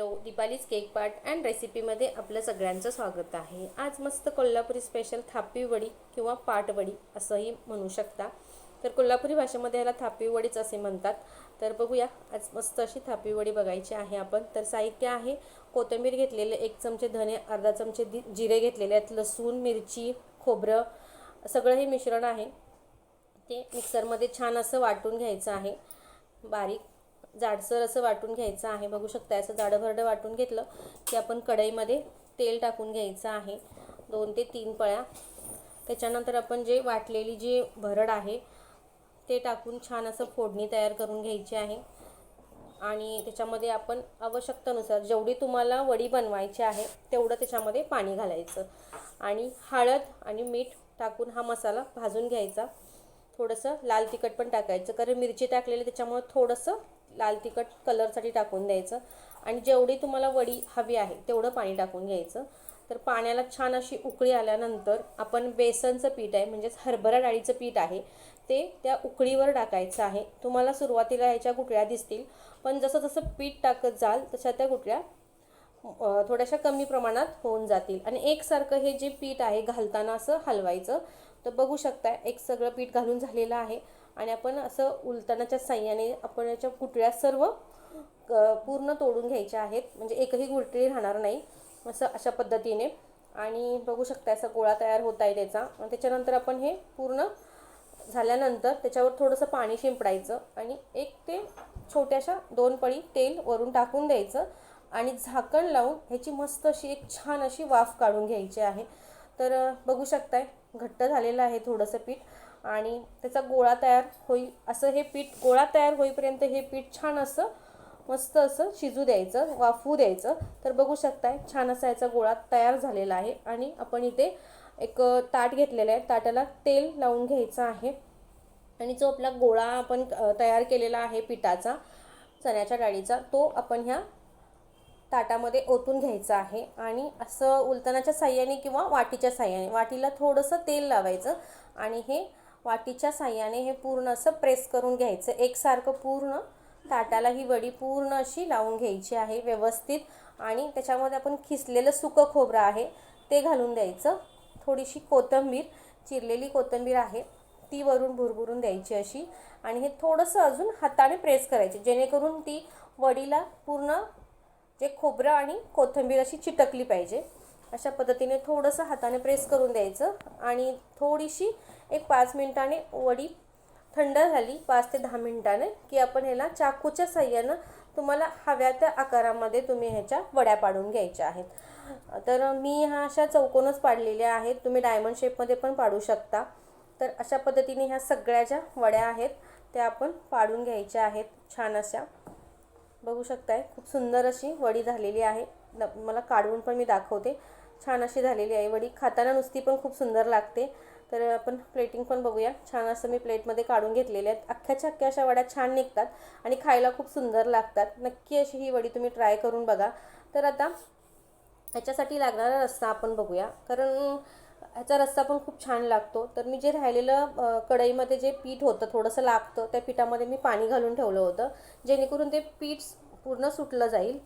Hello Deepali's cake part and रेसिपीमध्ये आपलं सगळ्यांचं स्वागत आहे. आज मस्त कोल्हापुरी स्पेशल थापी वडी किंवा पाटवडी असंही म्हणू शकता. तर कोल्हापुरी भाषेमध्ये ह्याला थापी वडीच असे म्हणतात. तर बघूया आज मस्त अशी थापी वडी बघायची आहे आपण. तर साहित्य आहे कोथिंबीर घेतलेले एक चमचे धने अर्धा चमचे दि जिरे घेतलेले आहेत लसूण मिरची खोबरं सगळं हे मिश्रण आहे. ते मिक्सरमध्ये छान असं वाटून घ्यायचं आहे. बारीक जाडसर असं वाटून घ्यायचं आहे. बघू शकता असं जाडभरडं वाटून घेतलं की आपण कढईमध्ये तेल टाकून घ्यायचं आहे. दोन ते तीन पळ्या. त्याच्यानंतर आपण जे वाटलेली जी भरड आहे ते टाकून छान असं फोडणी तयार करून घ्यायची आहे. आणि त्याच्यामध्ये आपण आवश्यकतेनुसार जेवढी तुम्हाला वडी बनवायची आहे तेवढं त्याच्यामध्ये पाणी घालायचं. आणि हळद आणि मीठ टाकून हा मसाला भाजून घ्यायचा. थोडंसं लाल तिखट पण टाकायचं. कारण मिरची टाकलेली त्याच्यामुळे थोडंसं लाल तिखट कलरसाठी टाकून द्यायचं. आणि जेवढी तुम्हाला वडी हवी आहे तेवढं पाणी टाकून घ्यायचं. तर पाण्याला छान अशी उकळी आल्यानंतर आपण बेसनचं पीठ आहे म्हणजेच हरभरा डाळीचं पीठ आहे ते त्या उकळीवर टाकायचं आहे. तुम्हाला सुरुवातीला ह्याच्या गुटळ्या दिसतील पण जसं जसं पीठ टाकत जाल तशा त्या गुटळ्या थोड्याशा कमी प्रमाणात होऊन जातील. आणि एकसारखं हे जे पीठ आहे घालताना असं हलवायचं. तर बघू शकता एक सगळं पीठ घालून झालेलं आहे. आणि आपण असं उलटणाच्या साह्याने आपण याच्या कुटळ्या सर्व क- पूर्ण तोडून घ्यायच्या आहेत. म्हणजे एकही गुटळी राहणार नाही असं अशा पद्धतीने. आणि बघू शकता असा गोळा तयार होत आहे त्याचा. आणि त्याच्यानंतर आपण हे पूर्ण झाल्यानंतर त्याच्यावर थोडंसं पाणी शिंपडायचं. आणि एक ते छोट्याशा दोन पळी तेल वरून टाकून द्यायचं. आणि झाकण लावून ह्याची मस्त अशी एक छान अशी वाफ काढून घ्यायची आहे. तर बघू शकताय. घट्ट झालेलं आहे थोडंसं पीठ आणि त्याचा गोळा तयार होई असं हे पीठ गोळा तयार होईपर्यंत हे पीठ छान असं मस्त असं शिजू द्यायचं वाफवू द्यायचं. तर बघू शकताय छान असा याचा गोळा तयार झालेला आहे आणि आपण इथे एक ताट घेतलेलं आहे. ताटाला तेल लावून घ्यायचं आहे आणि जो आपला गोळा आपण तयार केलेला आहे पिठाचा चण्याच्या डाळीचा तो आपण ह्या ताटामध्ये ओतून घ्यायचं आहे आणि असं उलटण्याच्या साह्याने किंवा वाटीच्या साह्याने वाटीला थोडंसं तेल लावायचं आणि हे वाटीच्या साह्याने हे पूर्ण असं प्रेस करून घ्यायचं. एकसारखं पूर्ण ताटाला ही वडी पूर्ण अशी लावून घ्यायची आहे व्यवस्थित आणि त्याच्यामध्ये आपण खिसलेलं सुकं खोबरं आहे ते घालून द्यायचं. थोडीशी कोथिंबीर चिरलेली कोथिंबीर आहे ती वरून भुरभुरून द्यायची अशी आणि हे थोडंसं अजून हाताने प्रेस करायचे जेणेकरून ती वडीला पूर्ण जे खोबरं आणि कोथिंबीर अशी चिटकली पाहिजे. अशा पद्धतीने थोडंसं हाताने प्रेस करून द्यायचं आणि थोडीशी एक पाच मिनिटाने वडी थंड झाली पाच ते दहा मिनिटाने की आपण ह्याला चाकूच्या साह्यानं तुम्हाला हव्या त्या आकारामध्ये तुम्ही ह्याच्या वड्या पाडून घ्यायच्या आहेत. तर मी ह्या अशा चौकोनच पाडलेल्या आहेत. तुम्ही डायमंड शेपमध्ये पण पाडू शकता. तर अशा पद्धतीने ह्या सगळ्या ज्या वड्या आहेत त्या आपण पाडून घ्यायच्या आहेत छान अशा. बघू शकताय. खूप सुंदर अशी वडी झालेली आहे. न- मला काढून पण मी दाखवते. छान अशी झालेली आहे वडी. खाताना नुसती पण खूप सुंदर लागते. तर आपण प्लेटिंग पण बघूया. छान असं मी प्लेटमध्ये काढून घेतलेले आहेत. अख्ख्याच्या अख्ख्या अशा वड्या छान निघतात आणि खायला खूप सुंदर लागतात. नक्की अशी ही वडी तुम्ही ट्राय करून बघा. तर आता ह्याच्यासाठी लागणारा रस्सा आपण बघूया. कारण ह्याचा रस्सा पण खूप छान लागतो. तर मी जे राहिलेलं कढईमध्ये जे पीठ होतं थोडंसं लागतं त्या पिठामध्ये मी पाणी घालून ठेवलं होतं जेणेकरून ते पीठ पूर्ण सुटलं जाईल.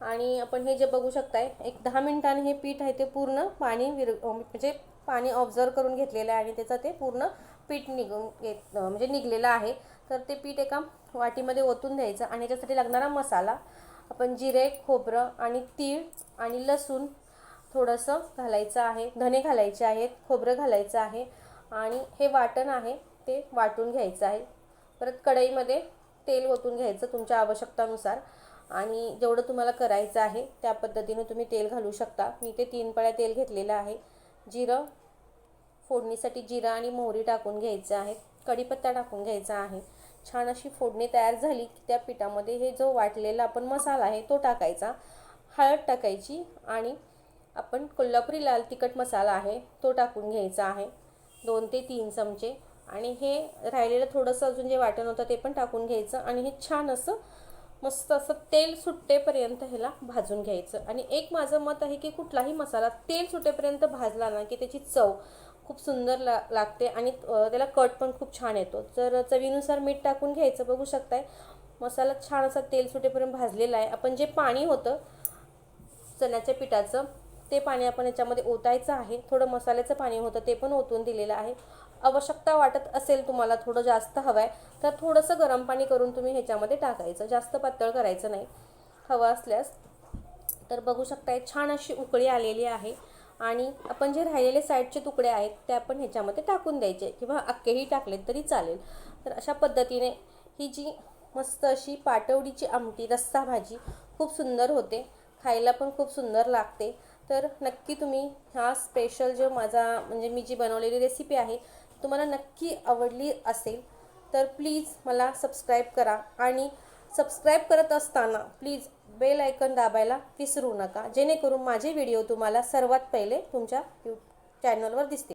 आणि आपण हे जे बघू शकताय एक दहा मिनिटांनी हे पीठ आहे ते पूर्ण पाणी विर म्हणजे पाणी ऑब्झर्व करून घेतलेलं आहे आणि त्याचं ते पूर्ण पीठ निघून घेत म्हणजे निघलेलं आहे. तर ते पीठ एका वाटीमध्ये ओतून द्यायचं आणि याच्यासाठी लागणारा मसाला आपण जिरे खोबरं आणि तीळ आणि लसूण थोडंसं घालायचं आहे. धने घालायचे आहेत खोबरं घालायचं आहे आणि हे वाटण आहे ते वाटून घ्यायचं आहे. परत कढईमध्ये तेल ओतून घ्यायचं तुमच्या आवश्यकतानुसार आणि जेवढं तुम्हाला करायचं आहे त्या पद्धतीने तुम्ही तेल घालू शकता. मी ते तीन पळ्या तेल घेतलेलं आहे. जिरं फोडणीसाठी जिरं आणि मोहरी टाकून घ्यायचं आहे. कढीपत्ता टाकून घ्यायचा आहे. छान अशी फोडणी तयार झाली की त्या पिठामध्ये हे जो वाटलेला आपण मसाला आहे तो टाकायचा. हळद टाकायची आणि आपण कोल्हापुरी लाल तिखट मसाला आहे तो टाकून घ्यायचा आहे. दोन ते तीन चमचे. आणि हे राहिलेलं थोडंसं अजून जे वाटण होतं ते पण टाकून घ्यायचं. आणि हे छान असं मस्त असं तेल सुट्टेपर्यंत ह्याला भाजून घ्यायचं. आणि एक माझं मत आहे की कुठलाही मसाला तेल सुटेपर्यंत भाजला ना की त्याची चव खूप सुंदर ला लागते आणि त्याला कट पण खूप छान येतो. तर चवीनुसार मीठ टाकून घ्यायचं बघू शकताय. मसाला छान असा तेल सुटेपर्यंत भाजलेला आहे. आपण जे पाणी होतं चण्याच्या पिठाचं ते पाणी आपण याच्यामध्ये ओतायचं आहे. थोडं मसाल्याचं पाणी होतं ते पण ओतून दिलेलं आहे. आवश्यकता वाटत असेल तुम्हाला थोडं जास्त हवं आहे तर थोडंसं गरम पाणी करून तुम्ही ह्याच्यामध्ये टाकायचं. जास्त पातळ करायचं नाही. हवं असल्यास. तर बघू शकताय छान अशी उकळी आलेली आहे. आणि आपण जे राहिलेले साईडचे तुकडे आहेत ते आपण ह्याच्यामध्ये टाकून द्यायचे. किंवा अख्खेही टाकले तरी चालेल. तर अशा पद्धतीने ही जी मस्त अशी पाटवडीची आमटी रस्सा भाजी खूप सुंदर होते. खायला पण खूप सुंदर लागते. तर नक्की तुम्ही हा स्पेशल जो माझा म्हणजे मी जी बनवलेली रेसिपी आहे तुम्हाला नक्की आवडली असेल तर प्लीज मला सबस्क्राईब करा. आणि सबस्क्राईब करत असताना प्लीज बेल आयकन दाबायला विसरू नका. जेणेकरून माझे व्हिडिओ तुम्हाला सर्वात पहिले तुमच्या यू चॅनलवर दिसतील.